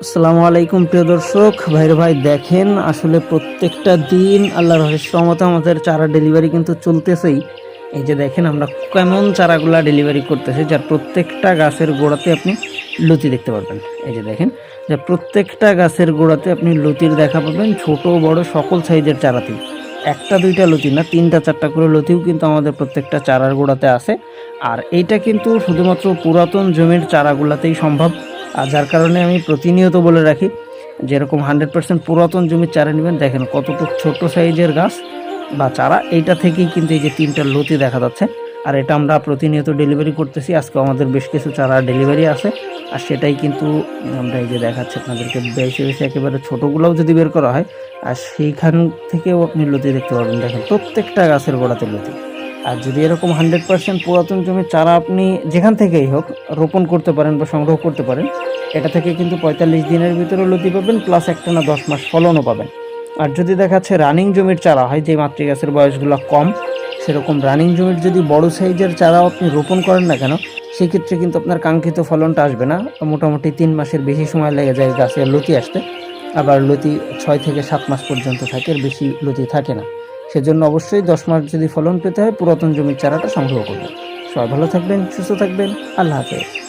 আসসালামু আলাইকুম, প্রিয় দর্শক। ভাইরে ভাই, দেখেন, আসলে প্রত্যেকটা দিন আল্লাহর রহস্যমতে আমাদের চারা ডেলিভারি কিন্তু চলতেছেই। এই যে দেখেন, আমরা কেমন চারাগুলা ডেলিভারি করতেছি, যার প্রত্যেকটা গাছের গোড়াতে আপনি লতি দেখতে পারবেন। এই যে দেখেন যে প্রত্যেকটা গাছের গোড়াতে আপনি লতির দেখা পাবেন, ছোট, বড়, সকল সাইজের চারাতেই। একটা, দুইটা লতি না, তিনটা, চারটা করে লতিও কিন্তু আমাদের প্রত্যেকটা চারার গোড়াতে আছে। আর এইটা কিন্তু শুধুমাত্র পুরাতন জমির চারাগুলাতেই সম্ভব। আর যার কারণে আমি প্রতিনিয়ত বলে রাখি, যেরকম হান্ড্রেড পার্সেন্ট পুরাতন জমির চারা নেবেন, দেখেন কতটুকু ছোট সাইজের গাছ বা চারা, এইটা থেকেই কিন্তু এই যে তিনটা লতি দেখা যাচ্ছে। আর এটা আমরা প্রতিনিয়ত ডেলিভারি করতেছি, আজকে আমাদের বেশ কিছু চারা ডেলিভারি আছে, আর সেটাই কিন্তু আমরা এই যে দেখাচ্ছি আপনাদেরকে, বেশি বেশি একেবারে ছোটোগুলোও যদি বের করা হয়, আর সেইখান থেকেও আপনি লতি দেখতে পারবেন। দেখেন প্রত্যেকটা গাছের গোড়াতে লতি। আর যদি এরকম হান্ড্রেড পার্সেন্ট পুরাতন জমির চারা আপনি যেখান থেকেই হোক রোপণ করতে পারেন বা সংগ্রহ করতে পারেন, এটা থেকে কিন্তু পঁয়তাল্লিশ দিনের ভিতরে লতি পাবেন প্লাস একটা না দশ মাস ফলনও পাবেন। আর যদি দেখা যাচ্ছে রানিং জমির চারা হয়, যে মাতৃ গাছের বয়সগুলো কম, সেরকম রানিং জমির যদি বড় সাইজের চারাও আপনি রোপণ করেন না কেন, সেক্ষেত্রে কিন্তু আপনার কাঙ্ক্ষিত ফলনটা আসবে না। মোটামুটি তিন মাসের বেশি সময় লেগে যায় গাছের লতি আসতে, আবার লতি ছয় থেকে সাত মাস পর্যন্ত থাকে, এর বেশি লতি থাকে না। সেজন্য অবশ্যই দশ মাস যদি ফলন পেতে হয়, পুরাতন জমির চারাটা সংগ্রহ করবেন। সবাই ভালো থাকবেন, সুস্থ থাকবেন, আল্লাহ হাফেজ।